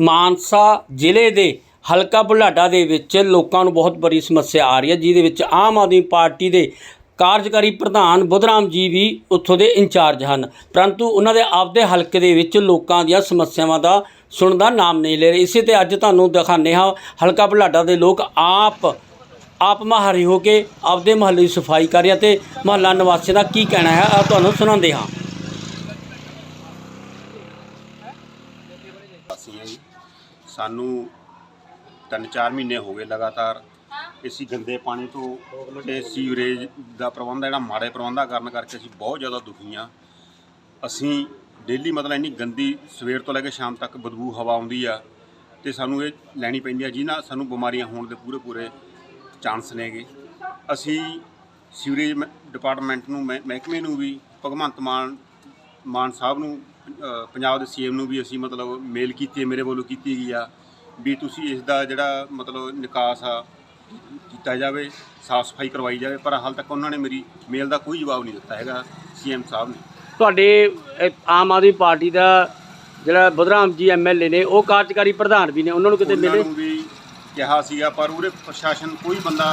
ਮਾਨਸਾ ਜ਼ਿਲ੍ਹੇ ਦੇ ਹਲਕਾ ਬੁਲਾਡਾ ਦੇ ਵਿੱਚ ਲੋਕਾਂ ਨੂੰ ਬਹੁਤ ਬੜੀ ਸਮੱਸਿਆ ਆ ਰਹੀ ਹੈ, ਜਿਹਦੇ ਵਿੱਚ ਆਮ ਆਦਮੀ ਪਾਰਟੀ ਦੇ ਕਾਰਜਕਾਰੀ ਪ੍ਰਧਾਨ ਬੁੱਧਰਾਮ ਜੀ ਵੀ ਉੱਥੋਂ ਦੇ ਇੰਚਾਰਜ ਹਨ। ਪਰੰਤੂ ਉਹਨਾਂ ਦੇ ਆਪਦੇ ਹਲਕੇ ਦੇ ਵਿੱਚ ਲੋਕਾਂ ਦੀਆਂ ਸਮੱਸਿਆਵਾਂ ਦਾ ਸੁਣਨ ਦਾ ਨਾਮ ਨਹੀਂ ਲੈ ਰਹੇ। ਇਸੇ ਤੇ ਅੱਜ ਤੁਹਾਨੂੰ ਦਿਖਾਉਂਦੇ ਹਾਂ, ਹਲਕਾ ਬੁਲਾਡਾ ਦੇ ਲੋਕ ਆਪ ਆਪ ਮਹਾਰੀ ਹੋ ਕੇ ਆਪਦੇ ਮਹੱਲੇ ਦੀ ਸਫ਼ਾਈ ਕਰ ਰਹੇ ਅਤੇ ਮਹੱਲਾ ਨਿਵਾਸੀਆਂ ਦਾ ਕੀ ਕਹਿਣਾ ਹੈ ਆ ਤੁਹਾਨੂੰ ਸੁਣਾਉਂਦੇ ਹਾਂ। ਅਸੀਂ ਹਾਂ ਜੀ। ਸਾਨੂੰ ਤਿੰਨ ਚਾਰ ਮਹੀਨੇ ਹੋ ਗਏ ਲਗਾਤਾਰ ਅਸੀਂ ਗੰਦੇ ਪਾਣੀ ਤੋਂ ਤੇ ਸੀਵਰੇਜ ਦਾ ਪ੍ਰਬੰਧ ਜਿਹੜਾ ਮਾੜੇ ਪ੍ਰਬੰਧਾਂ ਕਰਨ ਕਰਕੇ ਅਸੀਂ ਬਹੁਤ ਜ਼ਿਆਦਾ ਦੁਖੀ ਹਾਂ। ਅਸੀਂ ਡੇਲੀ ਮਤਲਬ ਇੰਨੀ ਗੰਦੀ ਸਵੇਰ ਤੋਂ ਲੈ ਕੇ ਸ਼ਾਮ ਤੱਕ ਬਦਬੂ ਹਵਾ ਆਉਂਦੀ ਆ ਤੇ ਸਾਨੂੰ ਇਹ ਲੈਣੀ ਪੈਂਦੀ ਆ ਜਿਹਨਾਂ ਸਾਨੂੰ ਬਿਮਾਰੀਆਂ ਹੋਣ ਦੇ ਪੂਰੇ ਪੂਰੇ ਚਾਂਸ ਨੇਗੇ। ਅਸੀਂ ਸੀਵਰੇਜ ਮ- ਡਿਪਾਰਟਮੈਂਟ ਨੂੰ, ਮਹਿ- ਮਹਿਕਮੇ ਨੂੰ ਵੀ, ਭਗਵੰਤ ਮਾਨ ਮਾਨ ਸਾਹਿਬ ਨੂੰ ਪੰਜਾਬ ਦੇ ਸੀਐਮ ਨੂੰ ਵੀ ਅਸੀਂ ਮਤਲਬ ਮੇਲ ਕੀਤੀ ਹੈ ਮੇਰੇ ਵੱਲੋਂ ਕੀਤੀ ਗਈ ਆ ਵੀ ਤੁਸੀਂ ਇਸ ਦਾ ਜਿਹੜਾ ਮਤਲਬ ਨਿਕਾਸ ਆ ਕੀਤਾ ਜਾਵੇ ਸਾਫ਼ ਸਫ਼ਾਈ ਕਰਵਾਈ ਜਾਵੇ ਪਰ ਹਾਲ ਤੱਕ ਉਹਨਾਂ ਨੇ ਮੇਰੀ ਮੇਲ ਦਾ ਕੋਈ ਜਵਾਬ ਨਹੀਂ ਦਿੱਤਾ ਹੈਗਾ ਸੀਐਮ ਸਾਹਿਬ ਨੇ। ਤੁਹਾਡੇ ਆਮ ਆਦਮੀ ਪਾਰਟੀ ਦਾ ਜਿਹੜਾ ਬੁੱਧਰਾਮ ਜੀ ਐਮਐਲਏ ਨੇ ਉਹ ਕਾਰਜਕਾਰੀ ਪ੍ਰਧਾਨ ਵੀ ਨੇ ਉਹਨਾਂ ਨੂੰ ਕਿਤੇ ਮਿਲੇ? ਵੀ ਕਿਹਾ ਸੀਗਾ ਪਰ ਉਹਦੇ ਪ੍ਰਸ਼ਾਸਨ ਕੋਈ ਬੰਦਾ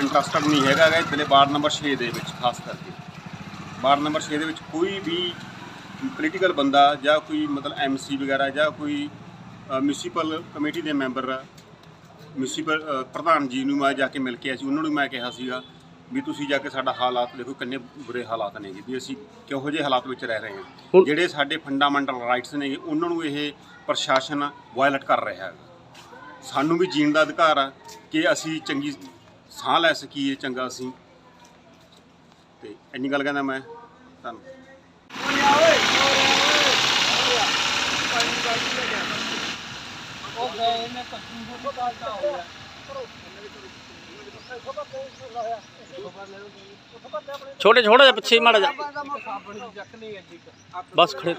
ਇੰਟਰਸਟਡ ਨਹੀਂ ਹੈਗਾ ਗਾ ਇਧਰਲੇ ਵਾਰਡ ਨੰਬਰ 6 ਦੇ ਵਿੱਚ ਖਾਸ ਕਰਕੇ। ਵਾਰਡ ਨੰਬਰ 6 ਦੇ ਵਿੱਚ ਕੋਈ ਵੀ ਪੋਲੀਟੀਕਲ ਬੰਦਾ ਜਾਂ ਕੋਈ ਮਤਲਬ ਐਮਸੀ ਵਗੈਰਾ ਜਾਂ ਕੋਈ ਮਿਊਨਿਸਪਲ ਕਮੇਟੀ ਦੇ ਮੈਂਬਰ ਮਿਊਨਿਸਪਲ ਪ੍ਰਧਾਨ ਜੀ ਨੂੰ ਮੈਂ ਜਾ ਕੇ ਮਿਲ ਕੇ ਆਇਆ ਸੀ ਉਹਨਾਂ ਨੂੰ ਮੈਂ ਕਿਹਾ ਸੀਗਾ ਵੀ ਤੁਸੀਂ ਜਾ ਕੇ ਸਾਡਾ ਹਾਲਾਤ ਦੇਖੋ ਕਿੰਨੇ ਬੁਰੇ ਹਾਲਾਤ ਨੇਗੇ ਵੀ ਅਸੀਂ ਕਿਹੋ ਜਿਹੇ ਹਾਲਾਤ ਵਿੱਚ ਰਹਿ ਰਹੇ ਹਾਂ। ਜਿਹੜੇ ਸਾਡੇ ਫੰਡਾਮੈਂਟਲ ਰਾਈਟਸ ਨੇਗੇ ਉਹਨਾਂ ਨੂੰ ਇਹ ਪ੍ਰਸ਼ਾਸਨ ਵਾਇਲੇਟ ਕਰ ਰਿਹਾ ਹੈ। ਸਾਨੂੰ ਵੀ ਜੀਣ ਦਾ ਅਧਿਕਾਰ ਆ ਕਿ ਅਸੀਂ ਚੰਗੀ ਸਾਹ ਲੈ ਸਕੀਏ ਚੰਗਾ ਅਸੀਂ। ਤੇ ਇੰਨੀ ਗੱਲ ਕਹਿੰਦਾ ਮੈਂ ਤੁਹਾਨੂੰ ਛੋਟੇ ਛੋਟੇ ਜਿਹਾ ਪਿੱਛੇ ਮਾੜਾ ਜਾ ਬਸ ਖੜੇ।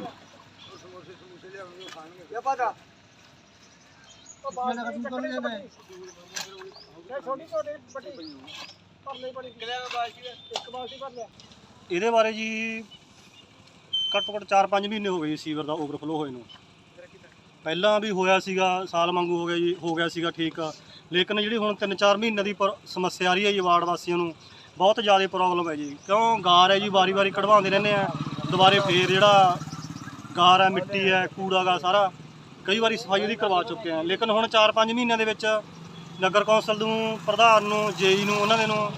ਇਹਦੇ ਬਾਰੇ ਜੀ ਘੱਟੋ ਘੱਟ 4-5 ਮਹੀਨੇ ਹੋ ਗਏ ਸੀਵਰ ਦਾ ਓਵਰਫਲੋ ਹੋਏ ਨੂੰ। ਪਹਿਲਾਂ ਵੀ ਹੋਇਆ ਸੀਗਾ, ਸਾਲ ਵਾਂਗੂ ਹੋ ਗਿਆ ਜੀ, ਹੋ ਗਿਆ ਸੀਗਾ ਠੀਕ। ਲੇਕਿਨ ਜਿਹੜੀ ਹੁਣ 3-4 ਮਹੀਨੇ ਦੀ ਪਰ- ਸਮੱਸਿਆ ਆ ਰਹੀ ਹੈ ਜੀ ਵਾਰਡ ਵਾਸੀਆਂ ਨੂੰ, ਬਹੁਤ ਜ਼ਿਆਦਾ ਪ੍ਰੋਬਲਮ ਹੈ ਜੀ। ਕਿਉਂ? ਗਾਰ ਹੈ ਜੀ, ਵਾਰੀ-ਵਾਰੀ ਕਢਵਾਉਂਦੇ ਰਹਿੰਦੇ ਆ। ਦੁਬਾਰੇ ਫੇਰ ਜਿਹੜਾ ਗਾਰ ਹੈ, ਮਿੱਟੀ ਹੈ, ਕੂੜਾ ਗਾ ਸਾਰਾ, ਕਈ ਵਾਰੀ ਸਫ਼ਾਈ ਉਹਦੀ ਕਰਵਾ ਚੁੱਕੇ ਆ। ਲੇਕਿਨ ਹੁਣ 4-5 ਮਹੀਨਿਆਂ ਦੇ ਵਿੱਚ ਨਗਰ ਕੌਂਸਲ ਨੂੰ, ਪ੍ਰਧਾਨ ਨੂੰ, ਜੇਈ ਨੂੰ, ਉਹਨਾਂ ਦੇ ਨੂੰ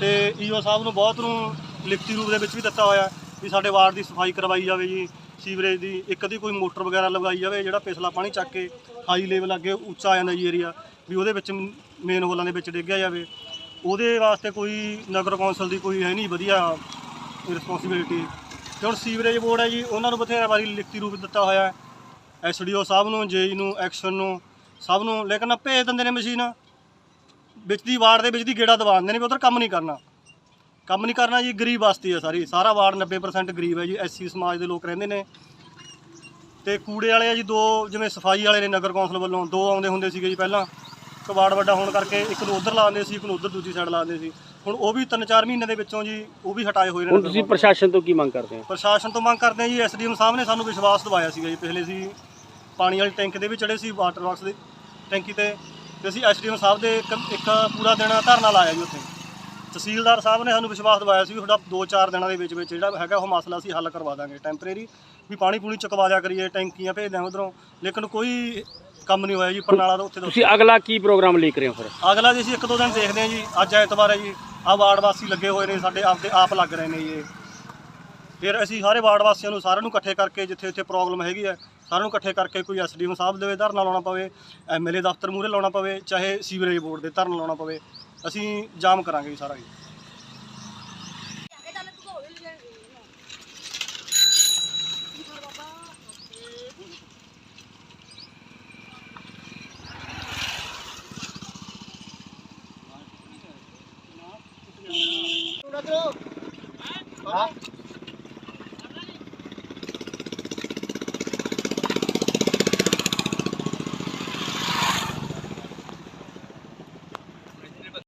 ਤੇ ਈਓ ਸਾਹਿਬ ਨੂੰ ਬਹੁਤ ਨੂੰ ਲਿਖਤੀ ਰੂਪ ਦੇ ਵਿੱਚ ਵੀ ਦਿੱਤਾ ਹੋਇਆ ਵੀ ਸਾਡੇ ਵਾਰਡ ਦੀ ਸਫ਼ਾਈ ਕਰਵਾਈ ਜਾਵੇ ਜੀ। ਸੀਵਰੇਜ ਦੀ ਇੱਕ ਦੀ ਕੋਈ ਮੋਟਰ ਵਗੈਰਾ ਲਗਾਈ ਜਾਵੇ, ਜਿਹੜਾ ਪਿਛਲਾ ਪਾਣੀ ਚੱਕ ਕੇ ਹਾਈ ਲੈਵਲ ਅੱਗੇ ਉੱਚਾ ਆ ਜਾਂਦਾ ਜੀ ਏਰੀਆ ਵੀ ਉਹਦੇ ਵਿੱਚ ਮੇਨ ਹੋਲਾਂ ਦੇ ਵਿੱਚ ਡਿੱਗਿਆ ਜਾਵੇ। ਉਹਦੇ ਵਾਸਤੇ ਕੋਈ ਨਗਰ ਕੌਂਸਲ ਦੀ ਕੋਈ ਹੈ ਨਹੀਂ ਵਧੀਆ ਰਿਸਪੌਂਸਿਬਿਲਿਟੀ ਤੇ ਹੁਣ ਸੀਵਰੇਜ ਬੋਰਡ ਹੈ ਜੀ, ਉਹਨਾਂ ਨੂੰ ਬਥੇਰਾ ਵਾਰੀ ਲਿਖਤੀ ਰੂਪ ਦਿੱਤਾ ਹੋਇਆ ਹੈ। ਐਸਡੀਓ ਸਾਹਿਬ ਨੂੰ ਜੇਈ ਨੂੰ ਐਕਸ਼ਨ ਨੂੰ, ਸਭ ਨੂੰ, ਲੇਕਿਨ ਭੇਜ ਦਿੰਦੇ ਨੇ ਮਸ਼ੀਨ। ਵਿੱਚ ਦੀ ਵਾਰਡ ਦੇ ਵਿੱਚ ਦੀ ਗੇੜਾ ਦਵਾ ਦਿੰਦੇ ਨੇ ਵੀ ਉਧਰ ਕੰਮ ਨਹੀਂ ਕਰਨਾ। ਕੰਮ ਨਹੀਂ ਕਰਨਾ ਜੀ ਗਰੀਬ ਬਸਤੀ ਹੈ ਸਾਰੀ। ਸਾਰਾ ਵਾਰਡ 90% ਗਰੀਬ ਹੈ ਜੀ ਐਸਸੀ ਸਮਾਜ ਦੇ ਲੋਕ ਰਹਿੰਦੇ ਨੇ। ਤੇ ਕੂੜੇ ਵਾਲੇ ਆ ਜੀ ਦੋ ਜਿਵੇਂ ਸਫ਼ਾਈ ਵਾਲੇ ਨੇ ਨਗਰ ਕੌਂਸਲ ਵੱਲੋਂ ਦੋ ਆਉਂਦੇ ਹੁੰਦੇ ਸੀਗੇ ਜੀ ਪਹਿਲਾਂ। ਵਾਰਡ ਵੱਡਾ ਹੋਣ ਕਰਕੇ ਇੱਕ ਨੂੰ ਉਧਰ ਲਾਉਂਦੇ ਸੀ ਇੱਕ ਨੂੰ ਉਧਰ ਦੂਜੀ ਸਾਈਡ ਲਾਉਂਦੇ ਸੀ। ਹੁਣ ਉਹ ਵੀ 3-4 ਮਹੀਨੇ ਦੇ ਵਿੱਚੋਂ ਜੀ ਉਹ ਵੀ ਹਟਾਏ ਹੋਏ ਨੇ ਹੁਣ ਤੁਸੀਂ। ਪ੍ਰਸ਼ਾਸਨ ਤੋਂ ਕੀ ਮੰਗ ਕਰਦੇ ਹੋ? ਪ੍ਰਸ਼ਾਸਨ ਤੋਂ ਮੰਗ ਕਰਦੇ ਹਾਂ ਜੀ ਐਸਡੀਐਮ ਸਾਹਿਬ ਨੇ ਸਾਨੂੰ ਵਿਸ਼ਵਾਸ ਦਿਵਾਇਆ ਸੀਗਾ ਜੀ ਪਿਛਲੇ ਸੀ ਪਾਣੀ ਵਾਲੀ ਟੈਂਕ ਦੇ ਵੀ ਚੜੇ ਸੀ ਵਾਟਰ ਵਰਕਸ ਦੇ ਟੈਂਕੀ ਤੇ। ਤੇ ਅਸੀਂ ਐਸਡੀਐਮ ਸਾਹਿਬ ਦੇ ਇੱਕ ਇੱਕ ਪੂਰਾ ਦਿਨ ਧਰਨਾ ਲਾਇਆ ਜੀ ਉੱਥੇ। ਤਹਿਸੀਲਦਾਰ ਸਾਹਿਬ ਨੇ ਸਾਨੂੰ ਵਿਸ਼ਵਾਸ ਦਿਵਾਇਆ ਸੀ ਵੀ ਤੁਹਾਡਾ 2-4 ਦਿਨਾਂ ਦੇ ਵਿੱਚ ਵਿੱਚ ਜਿਹੜਾ ਹੈਗਾ ਉਹ ਮਸਲਾ ਅਸੀਂ ਹੱਲ ਕਰਵਾ ਦਾਂਗੇ ਟੈਂਪਰੇਰੀ ਵੀ ਪਾਣੀ ਪੂਣੀ ਚੁਕਵਾ ਦਿਆ ਕਰੀਏ ਟੈਂਕੀਆਂ ਭੇਜ ਦਿਆਂ ਉਧਰੋਂ ਲੇਕਿਨ ਕੋਈ ਕੰਮ ਨਹੀਂ ਹੋਇਆ ਜੀ ਪਰਨਾਲਾ ਦਾ ਉੱਥੇ ਦਾ ਤੁਸੀਂ ਅਗਲਾ ਕੀ ਪ੍ਰੋਗਰਾਮ ਲੈ ਰਹੇ ਹੋ ਫਿਰ? ਅਗਲਾ ਜੀ ਅਸੀਂ ਇੱਕ ਦੋ ਦਿਨ ਦੇਖਦੇ ਹਾਂ ਜੀ ਅੱਜ ਐਤਵਾਰ ਹੈ ਜੀ ਆਹ ਵਾਰਡ ਵਾਸੀ ਲੱਗੇ ਹੋਏ ਨੇ ਸਾਡੇ ਆਪਦੇ ਆਪ ਲੱਗ ਰਹੇ ਨੇ ਜੀ ਇਹ। ਫਿਰ ਅਸੀਂ ਸਾਰੇ ਵਾਰਡ ਵਾਸੀਆਂ ਨੂੰ ਸਾਰਿਆਂ ਨੂੰ ਇਕੱਠੇ ਕਰਕੇ ਜਿੱਥੇ ਜਿੱਥੇ ਪ੍ਰੋਬਲਮ ਹੈਗੀ ਹੈ ਸਾਰਿਆਂ ਨੂੰ ਇਕੱਠੇ ਕਰਕੇ ਕੋਈ ਐਸਡੀਐਮ ਸਾਹਿਬ ਦੇ ਧਰਨਾ ਲਾਉਣਾ ਪਵੇ ਐਮਐਲਏ ਦਫ਼ਤਰ ਮੂਹਰੇ ਲਾਉਣਾ ਪਵੇ ਚਾਹੇ ਸੀਵਰੇਜ ਬੋਰਡ ਦੇ ਧਰਨਾ ਲਾਉਣਾ ਪਵੇ ਅਸੀਂ ਜਾਮ ਕਰਾਂਗੇ ਜੀ ਸਾਰਾ ਜੀ।